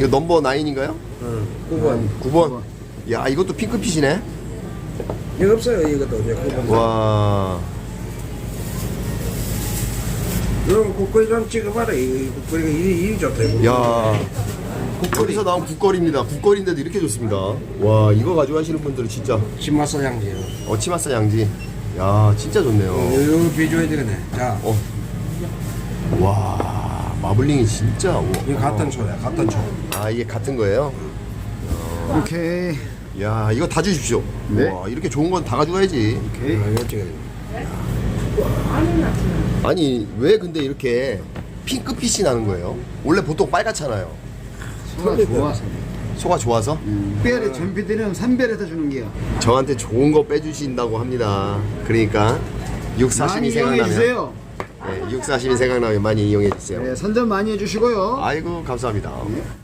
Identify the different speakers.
Speaker 1: 이거 넘버 9인가요?
Speaker 2: 응. 9번.
Speaker 1: 9번. 야, 이것도 핑크빛이네.
Speaker 2: 이거 없어요, 이것도. 이제 9번.
Speaker 1: 와.
Speaker 2: 이런 국거리 좀 찍어봐라. 이 국거리가 일이, 일이 좋다. 이거.
Speaker 1: 야. 국거리에서 나온 국거리입니다. 국거리인데도 이렇게 좋습니다. 와, 이거 가져가시는 분들은 진짜
Speaker 2: 신마사 양지.
Speaker 1: 어 치마사 양지. 야, 진짜 좋네요.
Speaker 2: 이거 비줘야 되겠네. 자,
Speaker 1: 어. 와, 마블링이 진짜. 와.
Speaker 2: 이거 같은 초야, 같은 초.
Speaker 1: 아, 이게 같은 거예요?
Speaker 3: 오케이.
Speaker 1: 야, 이거 다 주십시오.
Speaker 3: 네.
Speaker 1: 와, 이렇게 좋은 건 다 가져가야지.
Speaker 3: 오케이.
Speaker 2: 아, 이거 찍어야 돼.
Speaker 1: 아니, 왜 근데 이렇게 핑크빛이 나는 거예요? 원래 보통 빨갛잖아요.
Speaker 3: 소가 좋아서.
Speaker 1: 소가 좋아서?
Speaker 3: 특별히 전피들은 산별해서 주는 게요.
Speaker 1: 저한테 좋은 거 빼주신다고 합니다. 그러니까 육사심이
Speaker 3: 많이 이용해
Speaker 1: 생각나면
Speaker 3: 주세요.
Speaker 1: 네, 육사심이 생각나면 많이 이용해 주세요.
Speaker 3: 네, 선전 많이 해주시고요.
Speaker 1: 아이고 감사합니다.